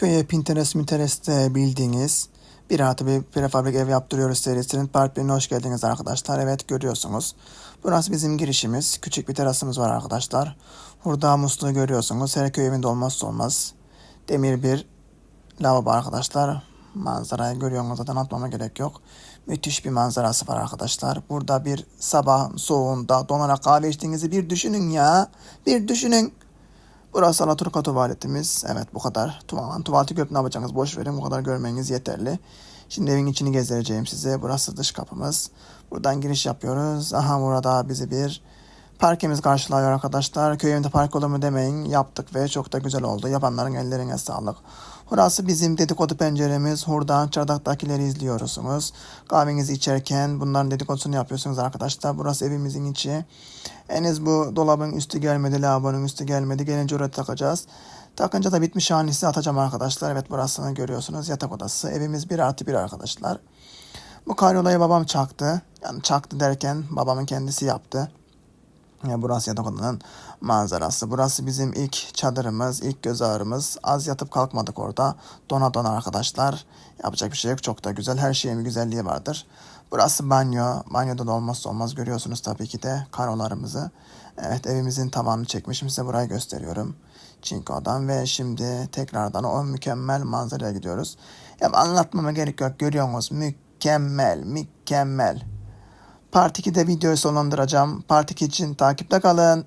Köye Pinterest, Pinterest'te bildiğiniz bir artı bir prefabrik ev yaptırıyoruz serisinin part 1'ine hoş geldiniz arkadaşlar. Evet görüyorsunuz. Burası bizim girişimiz. Küçük bir terasımız var arkadaşlar. Burada musluğu görüyorsunuz. Her köy evinde olmazsa olmaz. Demir bir lavabo arkadaşlar. Manzarayı görüyorsunuz zaten atmama gerek yok. Müthiş bir manzarası var arkadaşlar. Burada bir sabah soğuğunda donarak kahve içtiğinizi bir düşünün ya. Bir düşünün. Burası Alaturka tuvaletimiz. Evet bu kadar. Tuvalet, tuvaleti görüp ne yapacaksınız? Boş verin bu kadar görmeniz yeterli. Şimdi evin içini gezdireceğim size. Burası dış kapımız. Buradan giriş yapıyoruz. Aha burada bizi bir parkimiz karşılıyor arkadaşlar. Köyümde park olur mu demeyin. Yaptık ve çok da güzel oldu. Yapanların ellerine sağlık. Burası bizim dedikodu penceremiz. Buradan çardaktakileri izliyorsunuz. Kahvenizi içerken bunların dedikodusunu yapıyorsunuz arkadaşlar. Burası evimizin içi. Henüz bu dolabın üstü gelmedi, lavabonun üstü gelmedi. Gelince oraya takacağız. Takınca da bitmiş halini atacağım arkadaşlar. Evet burasını görüyorsunuz. Yatak odası. Evimiz bir artı bir arkadaşlar. Bu karyolayı babam çaktı. Yani çaktı derken babamın kendisi yaptı. Ya burası yatak odanın manzarası. Burası bizim ilk çadırımız, ilk göz ağrımız. Az yatıp kalkmadık orada. Dona dona arkadaşlar. Yapacak bir şey yok. Çok da güzel. Her şeyin bir güzelliği vardır. Burası banyo. Banyoda da olmazsa olmaz. Görüyorsunuz tabii ki de karolarımızı. Evet evimizin tavanını çekmişim. Size burayı gösteriyorum. Çinko'dan ve şimdi tekrardan o mükemmel manzaraya gidiyoruz. Ya anlatmama gerek yok. Görüyorsunuz. Mükemmel, mükemmel. Part 2'de videoyu sonlandıracağım. Part 2 için takipte kalın.